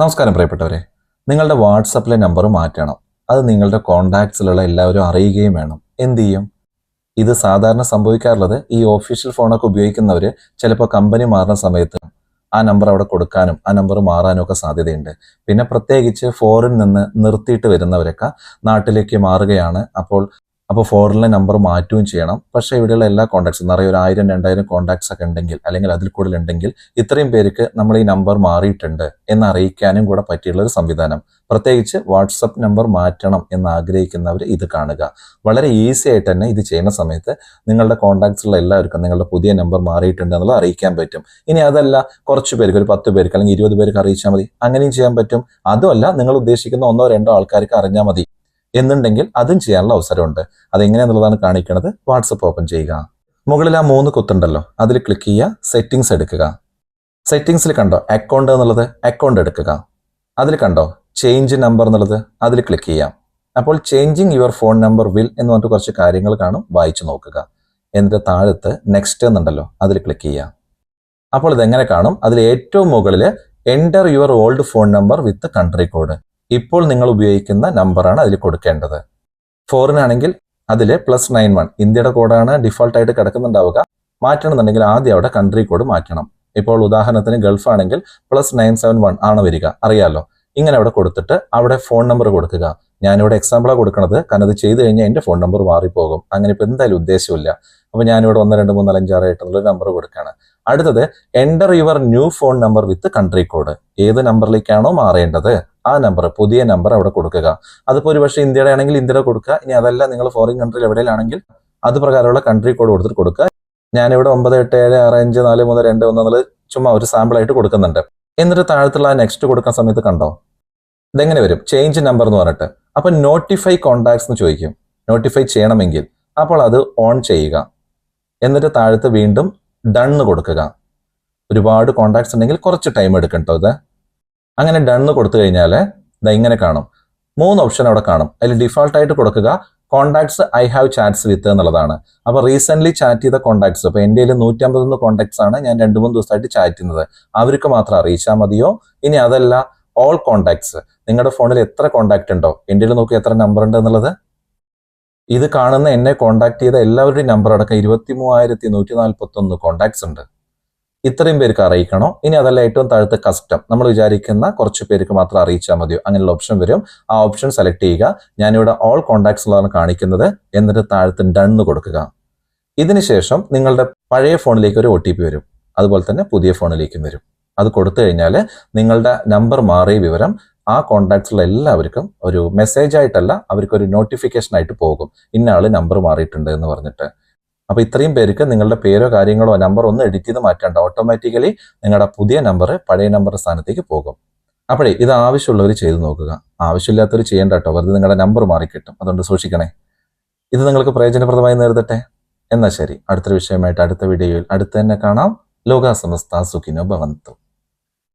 നമസ്കാരം പ്രിയപ്പെട്ടവരെ. നിങ്ങളുടെ വാട്സപ്പിലെ നമ്പർ മാറ്റണം. അത് നിങ്ങളുടെ കോണ്ടാക്ട്സിലുള്ള എല്ലാവരും അറിയുകയും വേണം. എന്ത് ചെയ്യും? ഇത് സാധാരണ സംഭവിക്കാറുള്ളത് ഈ ഓഫീഷ്യൽ ഫോണൊക്കെ ഉപയോഗിക്കുന്നവർ ചിലപ്പോൾ കമ്പനി മാറുന്ന സമയത്ത് ആ നമ്പർ അവിടെ കൊടുക്കാനും ആ നമ്പർ മാറാനും ഒക്കെ സാധ്യതയുണ്ട്. പിന്നെ പ്രത്യേകിച്ച് ഫോറിൻ നിന്ന് നിർത്തിയിട്ട് വരുന്നവരൊക്കെ നാട്ടിലേക്ക് മാറുകയാണ്. അപ്പോൾ അപ്പോൾ ഫോറിലെ നമ്പർ മാറ്റുകയും ചെയ്യണം. പക്ഷേ ഇവിടെയുള്ള എല്ലാ കോൺടാക്ട്സും നിറയെ ഒരു ആയിരം രണ്ടായിരം കോൺടാക്ട്സ് ഒക്കെ ഉണ്ടെങ്കിൽ അല്ലെങ്കിൽ അതിൽ കൂടുതൽ ഉണ്ടെങ്കിൽ ഇത്രയും പേർക്ക് നമ്മൾ ഈ നമ്പർ മാറിയിട്ടുണ്ട് എന്ന് അറിയിക്കാനും കൂടെ പറ്റിയുള്ള ഒരു സംവിധാനം. പ്രത്യേകിച്ച് വാട്സപ്പ് നമ്പർ മാറ്റണം എന്ന് ആഗ്രഹിക്കുന്നവർ ഇത് കാണുക. വളരെ ഈസി ആയിട്ട് തന്നെ ഇത് ചെയ്യുന്ന സമയത്ത് നിങ്ങളുടെ കോൺടാക്ട്സുള്ള എല്ലാവർക്കും നിങ്ങളുടെ പുതിയ നമ്പർ മാറിയിട്ടുണ്ട് എന്നുള്ളത് അറിയിക്കാൻ പറ്റും. ഇനി അതല്ല കുറച്ച് പേർക്ക് ഒരു പത്ത് പേർക്ക് അല്ലെങ്കിൽ ഇരുപത് പേർക്ക് അറിയിച്ചാൽ മതി. അങ്ങനെയും ചെയ്യാൻ പറ്റും. അതുമല്ല നിങ്ങൾ ഉദ്ദേശിക്കുന്ന ഒന്നോ രണ്ടോ ആൾക്കാർക്ക് അറിഞ്ഞാൽ മതി. എന്നുണ്ടെങ്കിൽ അതും ചെയ്യാനുള്ള അവസരമുണ്ട്. അതെങ്ങനെയാണെന്നുള്ളതാണ് കാണിക്കുന്നത്. വാട്സപ്പ് ഓപ്പൺ ചെയ്യുക. മുകളിൽ ആ മൂന്ന് കുത്തുണ്ടല്ലോ. അതിൽ ക്ലിക്ക് ചെയ്യുക. സെറ്റിംഗ്സ് എടുക്കുക. സെറ്റിംഗ്സിൽ കണ്ടോ? അക്കൗണ്ട് എന്നുള്ളത്? അക്കൗണ്ട് എടുക്കുക. അതിൽ കണ്ടോ? ചേഞ്ച് നമ്പർ എന്നുള്ളത്? അതിൽ ക്ലിക്ക് ചെയ്യാം. അപ്പോൾ changing your phone number will എന്ന് പറഞ്ഞിട്ട് കുറച്ച് കാര്യങ്ങൾ കാണും. വായിച്ചു നോക്കുക. എന്നിട്ട് താഴത്ത് നെക്സ്റ്റ് എന്നുണ്ടല്ലോ. അതിൽ ക്ലിക്ക് ചെയ്യാം അപ്പോൾ ഇതെങ്ങനെ കാണും? അതിൽ ഏറ്റവും മുകളിൽ enter your old phone number with country code ഇപ്പോൾ നിങ്ങൾ ഉപയോഗിക്കുന്ന നമ്പറാണ് അതിൽ കൊടുക്കേണ്ടത്. ഫോറിനാണെങ്കിൽ അതിൽ പ്ലസ് നയൻ വൺ ഇന്ത്യയുടെ കോഡാണ് ഡിഫോൾട്ടായിട്ട് കിടക്കുന്നുണ്ടാവുക. മാറ്റണമെന്നുണ്ടെങ്കിൽ ആദ്യം അവിടെ കൺട്രി കോഡ് മാറ്റണം. ഇപ്പോൾ ഉദാഹരണത്തിന് ഗൾഫ് ആണെങ്കിൽ പ്ലസ് നയൻ സെവൻ വൺ ആണ് വരിക. അറിയാലോ? ഇങ്ങനെ അവിടെ കൊടുത്തിട്ട് അവിടെ ഫോൺ നമ്പർ കൊടുക്കുക. ഞാനിവിടെ എക്സാമ്പിളാണ് കൊടുക്കുന്നത് കാരണം അത് ചെയ്ത് കഴിഞ്ഞാൽ എന്റെ ഫോൺ നമ്പർ മാറിപ്പോകും. അങ്ങനെ ഇപ്പോൾ എന്തായാലും ഉദ്ദേശമില്ല അപ്പോൾ ഞാനിവിടെ ഒന്ന് രണ്ട് മൂന്ന് നാല് അഞ്ച് ആറ് എട്ട് നമ്പർ കൊടുക്കുകയാണ്. അടുത്തത് enter your new phone number with country code ഏത് നമ്പറിലേക്കാണോ മാറേണ്ടത് ആ നമ്പർ പുതിയ നമ്പർ അവിടെ കൊടുക്കുക. അതിപ്പോൾ ഒരു പക്ഷേ ഇന്ത്യയുടെ ആണെങ്കിൽ ഇന്ത്യയുടെ കൊടുക്കുക ഇനി അതല്ല നിങ്ങൾ ഫോറിൻ കൺട്രിയിൽ എവിടെയാണെങ്കിൽ അത് പ്രകാരമുള്ള കൺട്രി കോഡ് കൊടുത്തിട്ട് കൊടുക്കുക. ഞാനിവിടെ ഒമ്പത് എട്ട് ഏഴ് ആറ് അഞ്ച് നാല് മൂന്ന് രണ്ട് ഒന്ന് എന്നുള്ളത് ചുമ്മാ ഒരു സാമ്പിൾ ആയിട്ട് കൊടുക്കുന്നുണ്ട്. എന്നിട്ട് താഴത്തുള്ള നെക്സ്റ്റ് കൊടുക്കുന്ന സമയത്ത് കണ്ടോ? ഇതെങ്ങനെ വരും? ചേഞ്ച് നമ്പർ എന്ന് പറഞ്ഞിട്ട്. അപ്പം നോട്ടിഫൈ കോണ്ടാക്ട്സ് എന്ന് ചോദിക്കും. നോട്ടിഫൈ ചെയ്യണമെങ്കിൽ അപ്പോൾ അത് ഓൺ ചെയ്യുക. എന്നിട്ട് താഴത്ത് വീണ്ടും ഡണ്ണ് കൊടുക്കുക. ഒരുപാട് കോണ്ടാക്ട്സ് ഉണ്ടെങ്കിൽ കുറച്ച് ടൈം എടുക്കും കേട്ടോ ഇത്. അങ്ങനെ ഡണ്ണ് കൊടുത്തു കഴിഞ്ഞാൽ ഇതാ ഇങ്ങനെ കാണും. മൂന്ന് ഓപ്ഷൻ അവിടെ കാണും. അതിൽ ഡിഫോൾട്ടായിട്ട് കൊടുക്കുക contacts I have chats with എന്നുള്ളതാണ്. അപ്പോൾ റീസെന്റ് ചാറ്റ് ചെയ്ത കോണ്ടാക്ട്സ് ഇപ്പോൾ എന്റെ കയ്യിൽ നൂറ്റമ്പതൊന്ന് കോണ്ടാക്ട്സ് ആണ് ഞാൻ രണ്ട് മൂന്ന് ദിവസമായിട്ട് ചാറ്റ് ചെയ്യുന്നത്. അവർക്ക് മാത്രം അറിയിച്ചാൽ മതിയോ? ഇനി അതല്ല ഓൾ കോണ്ടാക്ട്സ് നിങ്ങളുടെ ഫോണിൽ എത്ര കോണ്ടാക്ട് ഉണ്ടോ? എന്റെ നോക്കി എത്ര നമ്പർ ഉണ്ട് എന്നുള്ളത്? ഇത് കാണുന്ന എന്നെ കോണ്ടാക്ട് ചെയ്ത എല്ലാവരുടെയും നമ്പർ അടക്കം ഇരുപത്തി മൂവായിരത്തി നൂറ്റി നാൽപ്പത്തി ഒന്ന് കോണ്ടാക്ട്സ് ഉണ്ട്. ഇത്രയും പേർക്ക് അറിയിക്കണോ? ഇനി അതല്ല ഏറ്റവും താഴത്തെ കസ്റ്റം നമ്മൾ വിചാരിക്കുന്ന കുറച്ച് പേർക്ക് മാത്രം അറിയിച്ചാൽ മതിയോ? അങ്ങനെയുള്ള ഓപ്ഷൻ വരും. ആ ഓപ്ഷൻ സെലക്ട് ചെയ്യുക. ഞാനിവിടെ ഓൾ കോണ്ടാക്ട്സ് ഉള്ളതാണ് കാണിക്കുന്നത്. എന്നിട്ട് താഴത്ത് ഡണ്ണ് കൊടുക്കുക. ഇതിനുശേഷം നിങ്ങളുടെ പഴയ ഫോണിലേക്ക് ഒരു ഒ വരും. അതുപോലെ തന്നെ പുതിയ ഫോണിലേക്കും വരും. അത് കൊടുത്തു കഴിഞ്ഞാൽ നിങ്ങളുടെ നമ്പർ മാറിയ വിവരം ആ കോണ്ടാക്ട്സിലുള്ള എല്ലാവർക്കും ഒരു മെസ്സേജ് ആയിട്ടല്ല അവർക്കൊരു നോട്ടിഫിക്കേഷൻ ആയിട്ട് പോകും. ഇന്ന ആൾ നമ്പർ മാറിയിട്ടുണ്ട് എന്ന് പറഞ്ഞിട്ട്. അപ്പൊ ഇത്രയും പേർക്ക് നിങ്ങളുടെ പേരോ കാര്യങ്ങളോ നമ്പർ ഒന്നും എഡിറ്റ് ചെയ്ത് മാറ്റേണ്ട ഓട്ടോമാറ്റിക്കലി നിങ്ങളുടെ പുതിയ നമ്പർ പഴയ നമ്പർ സ്ഥാനത്തേക്ക് പോകും. അപ്പോഴേ ഇത് ആവശ്യമുള്ളവർ ചെയ്തു നോക്കുക. ആവശ്യമില്ലാത്തവർ ചെയ്യേണ്ട കേട്ടോ വെറുതെ നിങ്ങളുടെ നമ്പർ മാറിക്കിട്ടും. അതുകൊണ്ട് സൂക്ഷിക്കണേ. ഇത് നിങ്ങൾക്ക് പ്രയോജനപ്രദമായി നേരിടട്ടെ? എന്നാൽ ശരി. അടുത്തൊരു വിഷയമായിട്ട് അടുത്ത വീഡിയോയിൽ അടുത്ത് തന്നെ കാണാം. ലോകാസമസ്ത സുഖിനോ ഭവന്തു.